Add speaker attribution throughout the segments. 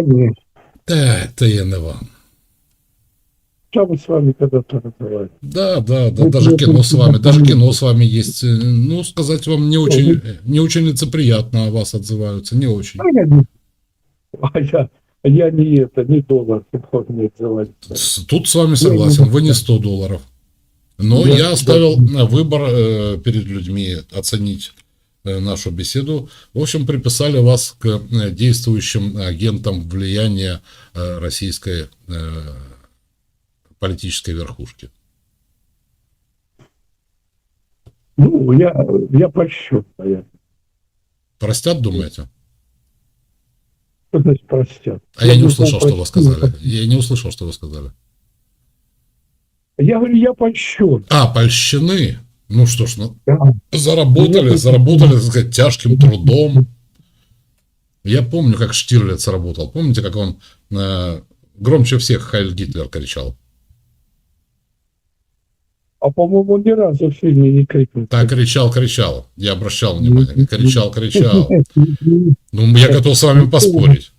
Speaker 1: Нет.
Speaker 2: Та, та я не вам.
Speaker 1: Я бы с вами когда-то разговаривал.
Speaker 2: Да, да, да,
Speaker 1: Ну,
Speaker 2: даже
Speaker 1: ну,
Speaker 2: кино с вами, даже кино с вами есть. Э, Ну, сказать вам не очень,
Speaker 1: ну.
Speaker 2: не очень лицеприятно о вас отзываются, не очень.
Speaker 1: А я не, а я, я не это, не доллар, отзывать.
Speaker 2: С- Тут с вами согласен, вы не 100 долларов. Но
Speaker 1: Да,
Speaker 2: я
Speaker 1: да.
Speaker 2: оставил на выбор э, перед людьми оценить э, нашу беседу. В общем, приписали вас к э, действующим агентам влияния э, российской э, политической верхушки.
Speaker 1: Ну, я, я польщен, наверное.
Speaker 2: Простят, думаете?
Speaker 1: Что значит простят?
Speaker 2: А я не
Speaker 1: думаю,
Speaker 2: услышал, что вы сказали. Я не услышал, что вы сказали.
Speaker 1: Я говорю, я польщен.
Speaker 2: А, польщены. Ну что ж, ну, заработали,
Speaker 1: Ну,
Speaker 2: заработали, так сказать, тяжким трудом. Я помню, как Штирлиц работал. Помните, как он э, громче всех Хайль Гитлер кричал?
Speaker 1: А по-моему, ни разу в фильме не крикнул.
Speaker 2: Так кричал, кричал. Я обращал внимание. Кричал, кричал. Ну, я готов с вами поспорить.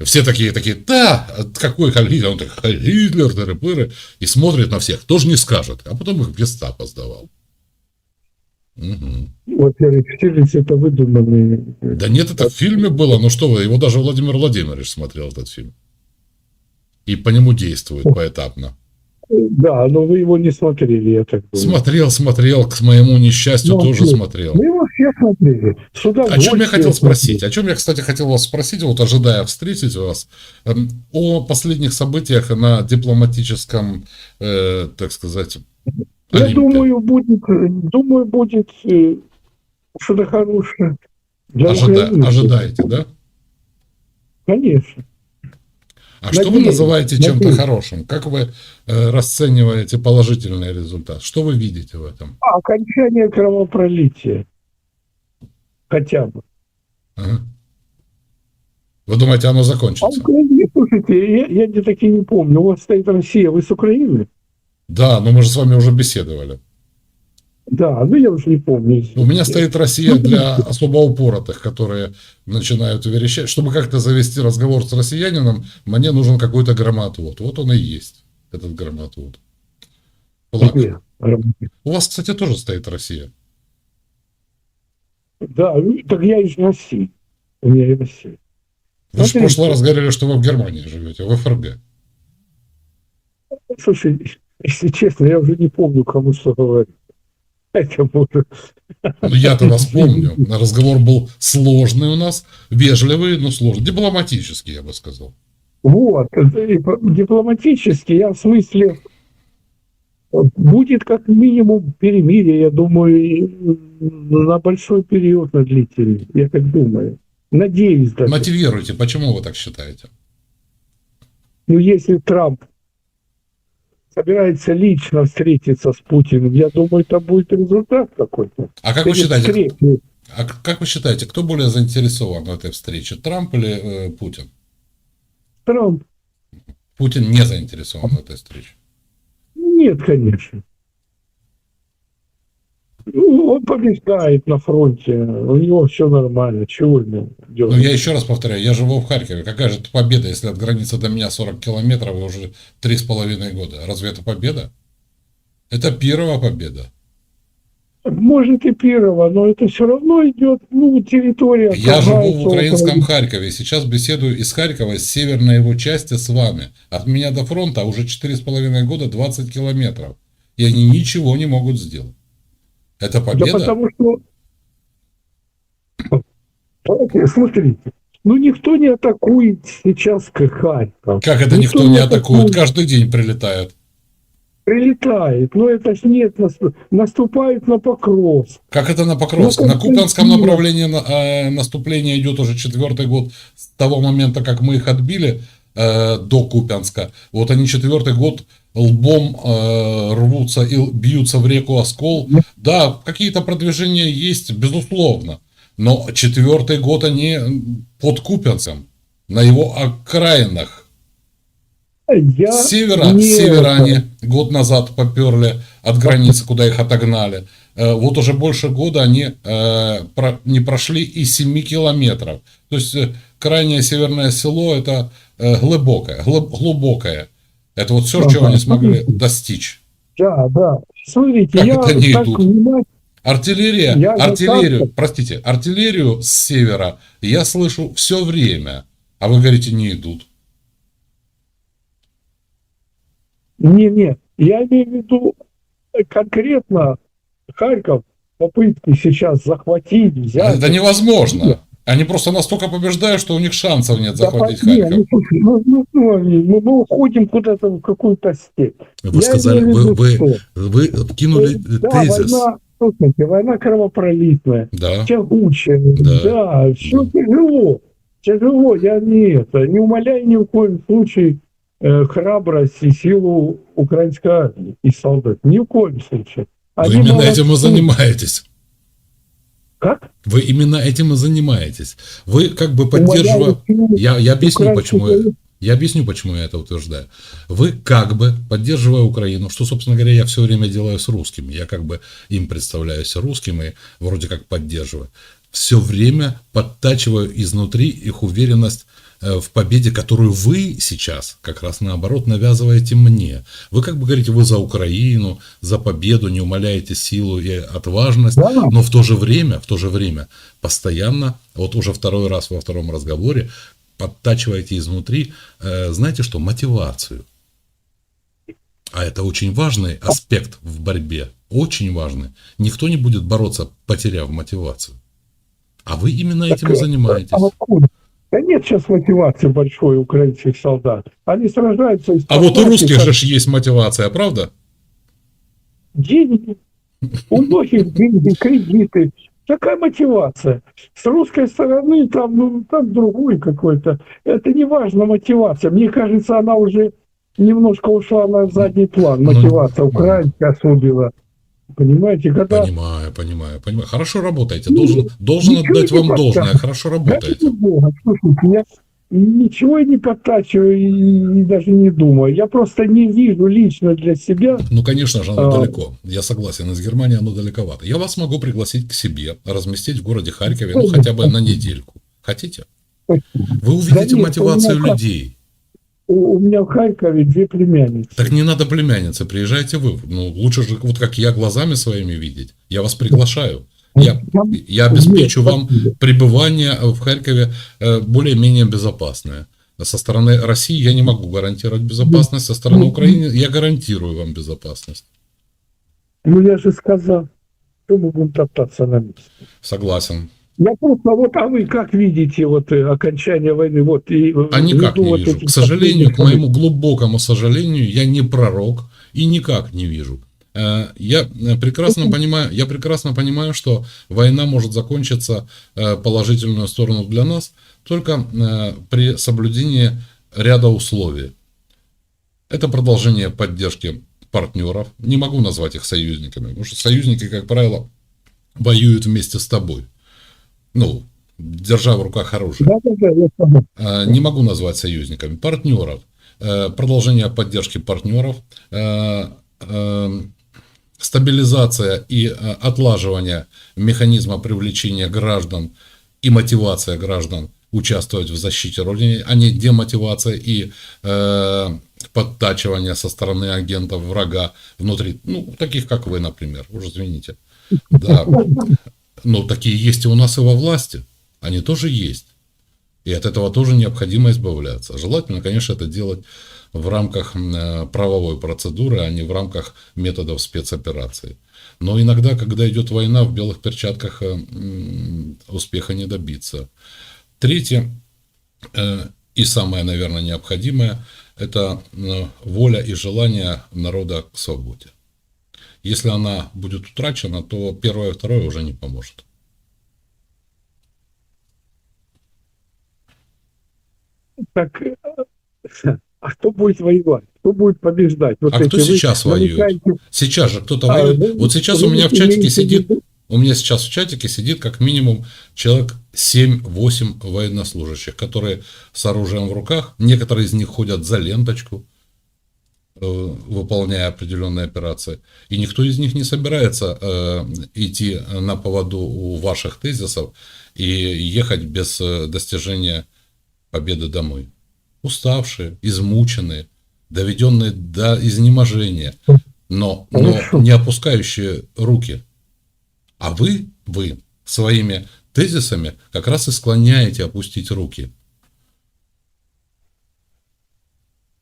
Speaker 2: Все такие, такие, да, а какой Хайль Гитлер? Он такой, Хайль Гитлер, тыры-пыры. И смотрит на всех, тоже не скажет. А потом их в гестапо сдавал. Мгм.
Speaker 1: Во-первых, Штирлиц это выдуманный.
Speaker 2: Да нет, это в фильме было. Ну что вы, его даже Владимир Владимирович смотрел, этот фильм. И по нему действует поэтапно.
Speaker 1: Да, но вы его не смотрели, я так думаю.
Speaker 2: Смотрел, смотрел, к моему несчастью
Speaker 1: Ну,
Speaker 2: тоже
Speaker 1: ну,
Speaker 2: смотрел.
Speaker 1: Мы его все смотрели. С
Speaker 2: О чем я хотел спросить? О чем я, кстати, хотел вас спросить, вот ожидая встретить вас, эм, о последних событиях на дипломатическом, э, так сказать,
Speaker 1: Я
Speaker 2: Олимпе.
Speaker 1: думаю, будет, э, думаю, будет э, что-то хорошее.
Speaker 2: Ожида- ожидаете, да?
Speaker 1: Конечно.
Speaker 2: А что вы называете чем-то
Speaker 1: надеюсь.
Speaker 2: хорошим? Как вы э, расцениваете положительный результат? Что вы видите в этом?
Speaker 1: А, окончание кровопролития. Хотя бы.
Speaker 2: Ага. Вы думаете, оно
Speaker 1: А
Speaker 2: закончится?
Speaker 1: Украине, слушайте, я, я не таки не помню. У вас стоит Россия, вы с Украины?
Speaker 2: Да, но мы же с вами уже беседовали.
Speaker 1: Да, ну я уже не помню.
Speaker 2: У меня стоит Россия для особо упоротых, которые начинают верещать. Чтобы как-то завести разговор с россиянином, мне нужен какой-то громоотвод. Вот он и есть, этот громоотвод. Флаг. У вас, кстати, тоже стоит Россия.
Speaker 1: Да, ну, так я из России. У меня и Россия.
Speaker 2: Вы же в прошлый раз говорили, что вы в Германии живете, в ФРГ.
Speaker 1: Слушай, если честно, я уже не помню, кому что говорить. Может...
Speaker 2: Ну, я-то вас помню. Разговор был сложный у нас, вежливый, но сложный. Дипломатический, я бы сказал.
Speaker 1: Вот, и по- дипломатически, я в смысле, будет как минимум перемирие, я думаю, на большой период, на длительный, я так думаю. Надеюсь даже.
Speaker 2: Мотивируйте, почему вы так считаете?
Speaker 1: Ну, если Трамп собирается лично встретиться с Путиным, я думаю, это будет результат какой-то.
Speaker 2: А как вы считаете,
Speaker 1: встречей.
Speaker 2: а как вы считаете, кто более заинтересован в этой встрече, Трамп или э, Путин?
Speaker 1: Трамп?
Speaker 2: Путин не заинтересован в этой встрече.
Speaker 1: Нет, конечно. Ну, он побеждает на фронте, у него все нормально, чего ему делать?
Speaker 2: Ну, я еще раз повторяю, я живу в Харькове. Какая же это победа, если от границы до меня 40 километров и уже три с половиной года? Разве это победа? Это первая победа.
Speaker 1: Может и первого, но это все равно идет, ну, территория.
Speaker 2: Я живу в украинском
Speaker 1: около-
Speaker 2: Харькове. Сейчас беседую из Харькова, из северной его части с вами. От меня до фронта уже 4,5 года 20 километров. И они ничего не могут сделать. Это
Speaker 1: Да
Speaker 2: победа?
Speaker 1: потому что... Смотрите, ну никто не атакует сейчас Харьков.
Speaker 2: Как это никто не атакует? Каждый день прилетает.
Speaker 1: Прилетает, но это ж нет, наступ- наступают на Покровск.
Speaker 2: Как это на Покровск? На Купянском
Speaker 1: Константин.
Speaker 2: направлении на- э, наступление идет уже четвертый год с того момента, как мы их отбили э, до Купянска. Вот они четвертый год лбом э, рвутся и бьются в реку Оскол. Да, какие-то продвижения есть, безусловно. Но четвертый год они под Купянцем, на его окраинах.
Speaker 1: Я
Speaker 2: С севера,
Speaker 1: не
Speaker 2: с севера они год назад поперли от границы, куда их отогнали. э, вот уже больше года они э, про- не прошли и 7 километров. То есть э, крайнее северное село это э, глубокое, глуб- глубокое. Это вот все,
Speaker 1: Ага,
Speaker 2: чего они смогли
Speaker 1: понятно.
Speaker 2: достичь.
Speaker 1: Да, да. Смотрите,
Speaker 2: Как
Speaker 1: я
Speaker 2: это не
Speaker 1: так
Speaker 2: идут?
Speaker 1: внимательно
Speaker 2: Артиллерия,
Speaker 1: Я
Speaker 2: артиллерию,
Speaker 1: застал-
Speaker 2: простите, артиллерию с севера я слышу все время, а вы говорите, не идут.
Speaker 1: Не-не, я имею в виду э, конкретно Харьков, попытки сейчас захватить, взять.
Speaker 2: Это невозможно. Они просто настолько побеждают, что у них шансов нет
Speaker 1: Да,
Speaker 2: захватить
Speaker 1: не,
Speaker 2: Харьков.
Speaker 1: ну, слушай, ну, ну, ну, мы, мы уходим куда-то в какую-то степь.
Speaker 3: Вы
Speaker 1: Я
Speaker 3: сказали, вы,
Speaker 1: виду,
Speaker 3: вы,
Speaker 1: что,
Speaker 3: вы кинули
Speaker 1: э, да,
Speaker 3: тезис.
Speaker 1: война, слушайте, война кровопролитная,
Speaker 2: Да.
Speaker 1: тягучая,
Speaker 2: Да.
Speaker 1: да, все
Speaker 2: Да.
Speaker 1: тяжело, тяжело, я не это, не умоляю ни в коем случае э, храбрость и силу украинской армии и солдат, ни в коем случае.
Speaker 2: Вы
Speaker 1: Они
Speaker 2: именно
Speaker 1: молодцы.
Speaker 2: этим и занимаетесь.
Speaker 1: Как?
Speaker 2: Вы именно этим и занимаетесь. Вы как бы
Speaker 1: силу
Speaker 2: Я, я объясню, почему я, я объясню, почему я это утверждаю. Вы как бы, поддерживая Украину, что, собственно говоря, я все время делаю с русскими, я как бы им представляюсь русским и вроде как поддерживаю, все время подтачиваю изнутри их уверенность в победе, которую вы сейчас как раз наоборот навязываете мне. Вы как бы говорите, вы за Украину, за победу, не умаляете силу и отважность,
Speaker 1: Да.
Speaker 2: но в то же время, в то же время постоянно, вот уже второй раз во втором разговоре, подтачиваете изнутри, э, знаете что, мотивацию. А это очень важный аспект в борьбе, очень важный. Никто не будет бороться, потеряв мотивацию. А вы именно этим и
Speaker 1: Так,
Speaker 2: занимаетесь.
Speaker 1: Да нет сейчас мотивации большой украинских солдат. Они сражаются из
Speaker 2: А вот у русских
Speaker 1: как
Speaker 2: же есть мотивация, правда?
Speaker 1: деньги. У многих деньги, кредиты. Такая мотивация. С русской стороны там, ну, там другой какой-то. Это не важно мотивация. Мне кажется, она уже немножко ушла на задний план.
Speaker 2: Ну,
Speaker 1: Мотивация
Speaker 2: ну.
Speaker 1: украинская особенно. Понимаете, когда...
Speaker 2: Понимаю, понимаю, понимаю. Хорошо работаете. Должен, должен
Speaker 1: Ничего
Speaker 2: отдать вам
Speaker 1: подскажешь.
Speaker 2: должное. Хорошо работаете.
Speaker 1: бога, слушайте, я ничего не подтачиваю и, и даже не думаю. Я просто не вижу лично для себя.
Speaker 2: Ну, конечно же, оно
Speaker 1: А.
Speaker 2: далеко. Я согласен, из Германии оно далековато. Я вас могу пригласить к себе, разместить в городе Харькове, ну, хотя бы на недельку. Хотите? Вы увидите
Speaker 1: нет,
Speaker 2: мотивацию людей.
Speaker 1: У, у меня в Харькове две племянницы.
Speaker 2: Так не надо племянницы, приезжайте вы. Ну, лучше же, вот как я глазами своими видеть. Я вас приглашаю. Я, я обеспечу
Speaker 1: Нет,
Speaker 2: вам пребывание в Харькове э, более-менее безопасное. Со стороны России я не могу гарантировать безопасность, со стороны
Speaker 1: Ну,
Speaker 2: Украины я гарантирую вам безопасность.
Speaker 1: Ну, я же сказал, что мы будем топтаться на месте.
Speaker 2: Согласен.
Speaker 1: Я просто, вот, а вы как видите вот э, окончание войны? Вот, и, э,
Speaker 2: А никак не
Speaker 1: вот
Speaker 2: вижу. К сожалению, к моему глубокому сожалению, я не пророк и никак не вижу. Э, Я прекрасно понимаю, я прекрасно понимаю, что война может закончиться положительную сторону для нас только при соблюдении ряда условий. Это продолжение поддержки партнеров. Не могу назвать их союзниками, потому что союзники, как правило, воюют вместе с тобой. Ну, держа в руках оружие. Э, не могу назвать союзниками, партнеров, Э, продолжение поддержки партнеров, э, э, стабилизация и отлаживание механизма привлечения граждан и мотивация граждан участвовать в защите Родины, а не демотивация и э, подтачивание со стороны агентов врага внутри, ну, таких как вы, например, уж извините. Да. Ну, такие есть и у нас и во власти. Они тоже есть. И от этого тоже необходимо избавляться. Желательно, конечно, это делать в рамках э, правовой процедуры, а не в рамках методов спецоперации. Но иногда, когда идет война, в белых перчатках э, успеха не добиться. Третье, э, и самое, наверное, необходимое, это воля и желание народа к свободе. Если она будет утрачена, то первое и второе уже не поможет.
Speaker 1: Так, э, а кто будет воевать? Кто будет побеждать? Вот
Speaker 2: А кто сейчас воюет?
Speaker 1: намекаете-
Speaker 2: Сейчас же кто-то
Speaker 1: А,
Speaker 2: воюет.
Speaker 1: вы-
Speaker 2: Вот сейчас у меня в чатике сидит, у меня сейчас в чатике сидит как минимум человек 7-8 военнослужащих, которые с оружием в руках, некоторые из них ходят за ленточку. Э, выполняя определенные операции. И никто из них не собирается э, идти на поводу у ваших тезисов и ехать без э, достижения победы домой. Уставшие, измученные, доведенные до изнеможения, но, но не опускающие руки. А вы, вы своими тезисами как раз и склоняете опустить руки.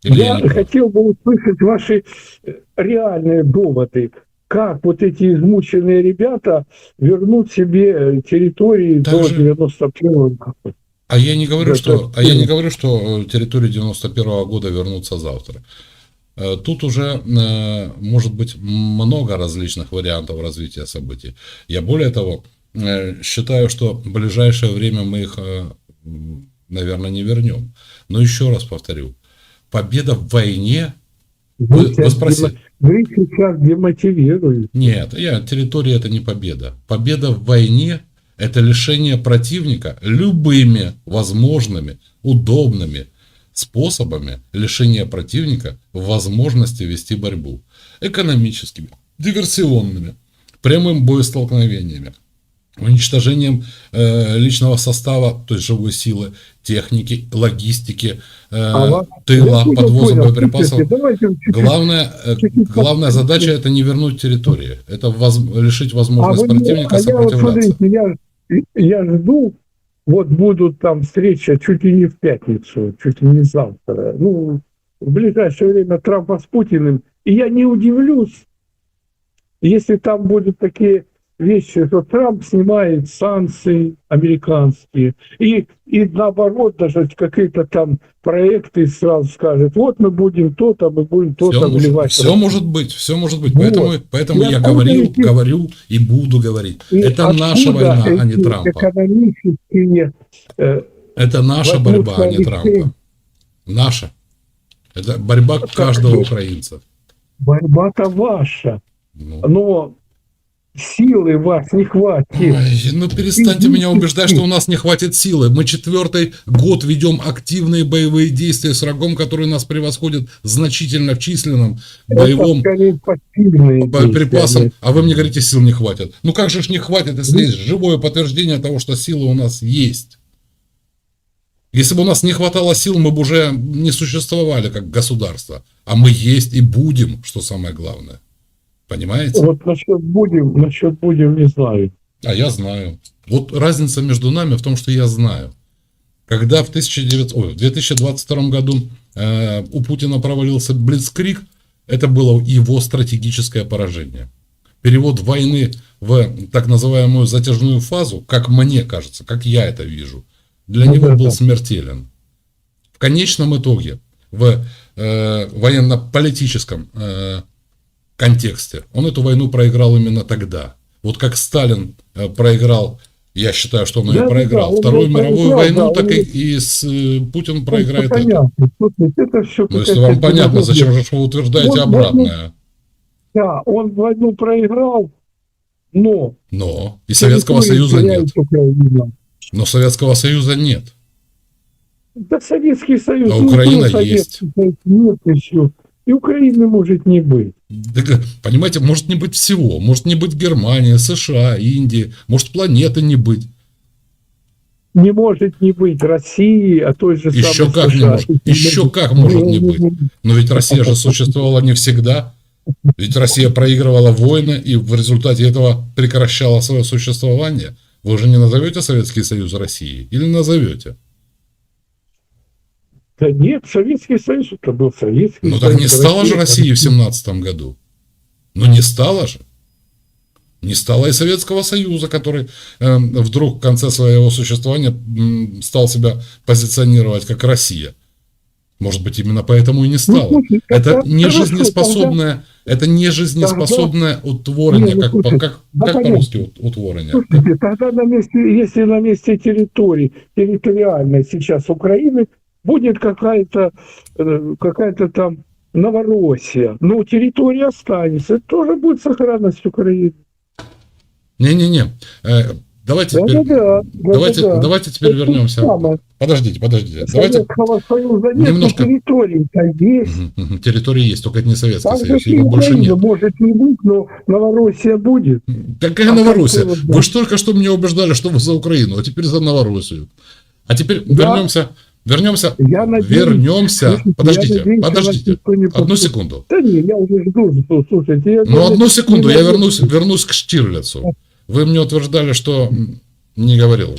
Speaker 2: Или я
Speaker 1: хотел бы услышать ваши э, реальные доводы. Как вот эти измученные ребята вернут себе э, территории
Speaker 2: Так
Speaker 1: до
Speaker 2: же-
Speaker 1: 91 года?
Speaker 2: А я не говорю,
Speaker 1: Да,
Speaker 2: что, а я не говорю, что э, территории 91 года вернутся завтра. Тут уже может быть много различных вариантов развития событий. Я более того считаю, что в ближайшее время мы их, наверное, не вернем. Но еще раз повторю, победа в войне. Вы, вы
Speaker 1: сейчас
Speaker 2: спросили.
Speaker 1: вы сейчас демотивируете.
Speaker 2: Нет, я, территория это не победа. Победа в войне – это лишение противника любыми возможными, удобными способами лишения противника возможности вести борьбу. Экономическими, диверсионными, прямым боестолкновениями, уничтожением э, личного состава, то есть живой силы, техники, логистики, э,
Speaker 1: А
Speaker 2: тыла, подвоза
Speaker 1: понял.
Speaker 2: боеприпасов. Главная, э, главная
Speaker 1: под-
Speaker 2: задача это не вернуть территории, это воз- лишить
Speaker 1: А,
Speaker 2: возможность
Speaker 1: мне-
Speaker 2: противника
Speaker 1: а я вот
Speaker 2: сопротивляться.
Speaker 1: смотрите, я, я жду, вот будут там встреча чуть ли не в пятницу, чуть ли не завтра. Ну, в ближайшее время Трампа с Путиным. И я не удивлюсь, если там будут такие вещи, что Трамп снимает санкции американские. И, и наоборот, даже какие-то там проекты сразу скажет, вот мы будем то-то, мы будем то-то
Speaker 2: Все может,
Speaker 1: вливать.
Speaker 2: все может быть, все может быть.
Speaker 1: Вот.
Speaker 2: Поэтому, поэтому
Speaker 1: Я
Speaker 2: говорил,
Speaker 1: эти-
Speaker 2: говорю и буду говорить.
Speaker 1: И
Speaker 2: это наша война, а не Трампа.
Speaker 1: Экономические э,
Speaker 2: Это наша борьба, а не Трампа. Наша. Это борьба каждого украинца.
Speaker 1: борьба-то ваша,
Speaker 2: Ну.
Speaker 1: но силы вас не хватит.
Speaker 2: Ой, ну перестаньте меня убеждать, что у нас не хватит силы. Мы четвертый год ведем активные боевые действия с врагом, который нас превосходит значительно в численном боевом
Speaker 1: действия.
Speaker 2: а вы мне говорите, сил не хватит. Ну как же ж не хватит, если есть живое подтверждение того, что силы у нас есть. Если бы у нас не хватало сил, мы бы уже не существовали как государство. А мы есть и будем, что самое главное. Понимаете?
Speaker 1: Вот насчет будем, насчет будем не знаю.
Speaker 2: А я знаю. Вот разница между нами в том, что я знаю. Когда в, 1900 ой, в 2022 году э, у Путина провалился Блицкрик, это было его стратегическое поражение. Перевод войны в так называемую затяжную фазу, как мне кажется, как я это вижу, для
Speaker 1: Ну
Speaker 2: него
Speaker 1: да,
Speaker 2: был
Speaker 1: да.
Speaker 2: смертелен. В конечном итоге, в э, военно-политическом э, контексте, он эту войну проиграл именно тогда. Вот как Сталин э, проиграл, я считаю, что он ее
Speaker 1: Да,
Speaker 2: проиграл,
Speaker 1: да, он
Speaker 2: Вторую мировую
Speaker 1: проиграл,
Speaker 2: войну,
Speaker 1: да,
Speaker 2: так
Speaker 1: он
Speaker 2: и, и с, э, Путин
Speaker 1: Ну,
Speaker 2: проиграет это.
Speaker 1: понятно. Слушайте, это все
Speaker 2: Но если вам понятно, зачем же вы утверждаете
Speaker 1: вот,
Speaker 2: обратное?
Speaker 1: Да, он войну проиграл, но
Speaker 2: Но и Советского Союза нет.
Speaker 1: Украина.
Speaker 2: Но Советского Союза нет.
Speaker 1: Да Советский Союз.
Speaker 2: А
Speaker 1: ну,
Speaker 2: Украина есть.
Speaker 1: Союз? Нет еще. И Украины может не быть.
Speaker 2: Так, э, понимаете, может не быть всего. Может не быть Германии, США, Индии. Может планеты не быть.
Speaker 1: Не может не быть России, а той же
Speaker 2: Еще
Speaker 1: самой
Speaker 2: как не
Speaker 1: США.
Speaker 2: может. Еще как может не быть. Но ведь Россия же существовала не всегда. Ведь Россия проигрывала войны и в результате этого прекращала свое существование. Вы уже не назовете Советский Союз Россией? Или назовете?
Speaker 1: Да нет, Советский Союз это был Советский
Speaker 2: Ну так не стало же России в семнадцатом году. Ну не стало же. Не стало и Советского Союза, который э, вдруг в конце своего существования м, стал себя позиционировать как Россия. Может быть, именно поэтому и не
Speaker 1: Ну,
Speaker 2: стало.
Speaker 1: слушай,
Speaker 2: Это
Speaker 1: тогда-
Speaker 2: не жизнеспособное, это не жизнеспособное утворение,
Speaker 1: Не, ну,
Speaker 2: как,
Speaker 1: слушай,
Speaker 2: как,
Speaker 1: да,
Speaker 2: как по-русски ут- утворение.
Speaker 1: Слушайте, тогда на месте, если на месте территории, территориальной сейчас Украины, будет какая-то э, какая-то там Новороссия. Но территория останется. Это тоже будет сохранность Украины.
Speaker 2: Не-не-не. Э, Давайте теперь,
Speaker 1: Да-да-да.
Speaker 2: давайте,
Speaker 1: да-да-да.
Speaker 2: давайте теперь
Speaker 1: Это
Speaker 2: вернемся.
Speaker 1: самое.
Speaker 2: Подождите, подождите. Давайте.
Speaker 1: Советского Союза нет,
Speaker 2: немножко-
Speaker 1: но территории-то есть.
Speaker 2: Территории есть, только это не Советский
Speaker 1: же
Speaker 2: Союз, его больше нет.
Speaker 1: может не быть, но Новороссия будет.
Speaker 2: Какая
Speaker 1: А
Speaker 2: Новороссия?
Speaker 1: как вы-
Speaker 2: Вы же только что меня убеждали, что вы за Украину, а теперь за Новороссию. А теперь
Speaker 1: Да.
Speaker 2: вернемся, вернемся,
Speaker 1: Я надеюсь,
Speaker 2: вернемся.
Speaker 1: слушайте, я
Speaker 2: Подождите,
Speaker 1: надеюсь, вас
Speaker 2: подождите.
Speaker 1: не
Speaker 2: Одну секунду.
Speaker 1: Да не, я уже жду, жду, слушайте. Я
Speaker 2: Ну, одну секунду, я вернусь, вернусь к Штирлицу. Вы мне утверждали, что не говорил.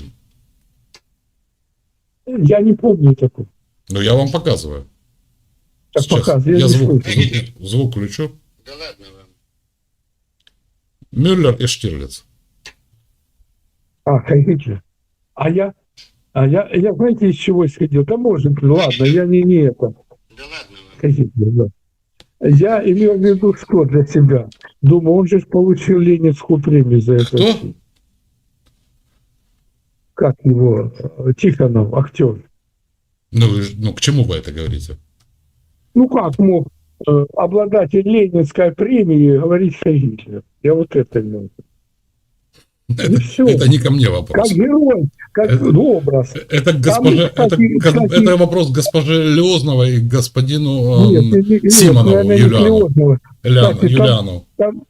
Speaker 2: он.
Speaker 1: Я не помню такого.
Speaker 2: Но я вам показываю.
Speaker 1: Так
Speaker 2: Сейчас.
Speaker 1: показывай, я
Speaker 2: Я звук,
Speaker 1: слышу.
Speaker 2: звук, звук включу.
Speaker 3: Да ладно вам.
Speaker 2: Мюллер и Штирлиц.
Speaker 1: А, Гитлер. А я, а я, я, знаете, из чего исходил? Да может, ладно, я не, не это.
Speaker 3: Да ладно.
Speaker 1: Гитлер, да. Я имел в виду что для себя? Думаю, он же получил Ленинскую премию за это.
Speaker 2: Кто?
Speaker 1: Как его? Тихонов, актер.
Speaker 2: Ну, вы ну, к чему вы это говорите?
Speaker 1: Ну как мог э, обладатель Ленинской премии говорить что Гитлер? Я вот это имел. в виду.
Speaker 2: Это,
Speaker 1: всё.
Speaker 2: это не ко мне вопрос.
Speaker 1: Как герой, как
Speaker 2: Это-
Speaker 1: образ.
Speaker 2: Это, госпожа,
Speaker 1: кстати,
Speaker 2: это,
Speaker 1: кстати-
Speaker 2: это вопрос госпоже Леознова и господину
Speaker 1: Нет, не- нет,
Speaker 2: Симонову,
Speaker 1: наверное, не
Speaker 2: Юлиану.
Speaker 1: Клеознова.
Speaker 2: Лян-
Speaker 1: кстати, там-
Speaker 2: Юлиану.
Speaker 1: Там,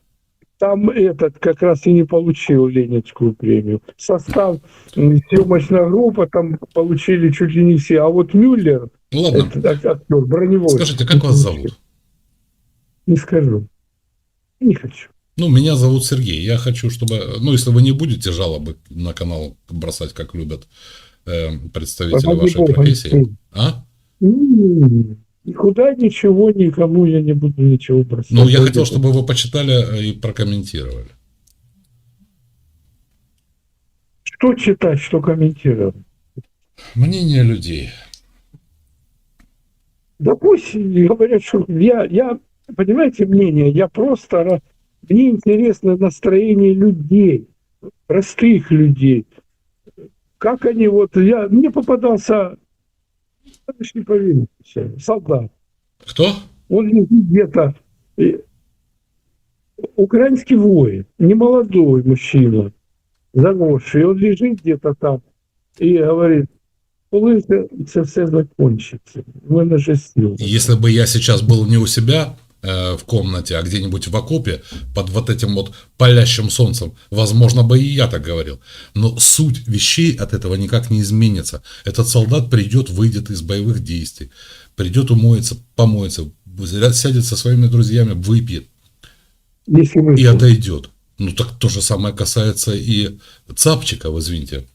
Speaker 1: там этот как раз и не получил Ленинскую премию. Состав, съемочная группа там получили чуть ли не все. А вот Мюллер,
Speaker 2: Ну ладно,
Speaker 1: это ак- актер, броневой.
Speaker 2: скажите, как вас зовут?
Speaker 1: Не скажу. Не хочу.
Speaker 2: Ну, меня зовут Сергей. Я хочу, чтобы... Ну, если вы не будете жалобы на канал бросать, как любят э, представители
Speaker 1: Ради
Speaker 2: вашей профессии.
Speaker 1: Алексей.
Speaker 2: А?
Speaker 1: М, Никуда ничего, никому я не буду ничего бросать.
Speaker 2: Ну, я хотел, чтобы вы почитали э, и прокомментировали.
Speaker 1: Что читать, что комментировать?
Speaker 2: Мнение людей.
Speaker 1: Да пусть говорят, что я, я, понимаете, мнение, я просто, мне интересно настроение людей, простых людей. Как они вот, я, мне попадался, даже не поверите, солдат.
Speaker 2: Кто?
Speaker 1: Он лежит где-то, украинский воин, не молодой мужчина, заросший, он лежит где-то там и говорит, коли це, це все закончится, в мене же сил.
Speaker 2: Если бы я сейчас был не у себя в комнате, а где-нибудь в окопе под вот этим вот палящим солнцем, возможно бы и я так говорил. Но суть вещей от этого никак не изменится. Этот солдат придет, выйдет из боевых действий, придет, умоется, помоется, сядет со своими друзьями, выпьет и отойдет. Ну так то же самое касается и Цапчиков, извините.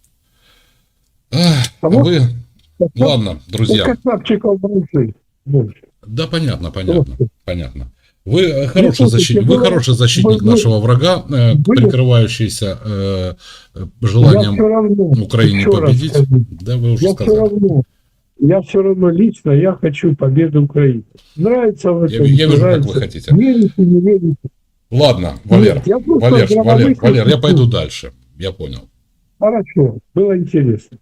Speaker 2: Ах,
Speaker 1: А
Speaker 2: вы... Ладно, друзья.
Speaker 1: Красавчиков больше. больше.
Speaker 2: Да, понятно, понятно, понятно. Вы э, хороший
Speaker 1: слушайте,
Speaker 2: защитник, вы хороший защитник нашего врага, э, прикрывающийся э,
Speaker 1: Я
Speaker 2: желанием
Speaker 1: все равно,
Speaker 2: Украине победить. Да, вы уже
Speaker 1: я все
Speaker 2: сказали.
Speaker 1: равно, я все равно лично, я хочу победы Украины. Нравится в
Speaker 2: Я,
Speaker 1: этом,
Speaker 2: я вижу, как
Speaker 1: нравится.
Speaker 2: вы хотите.
Speaker 1: Верите, не верите.
Speaker 2: Ладно, Валер,
Speaker 1: Нет, я
Speaker 2: Валер, Валер, Валер, я пойду дальше. Я понял.
Speaker 1: Хорошо, было интересно.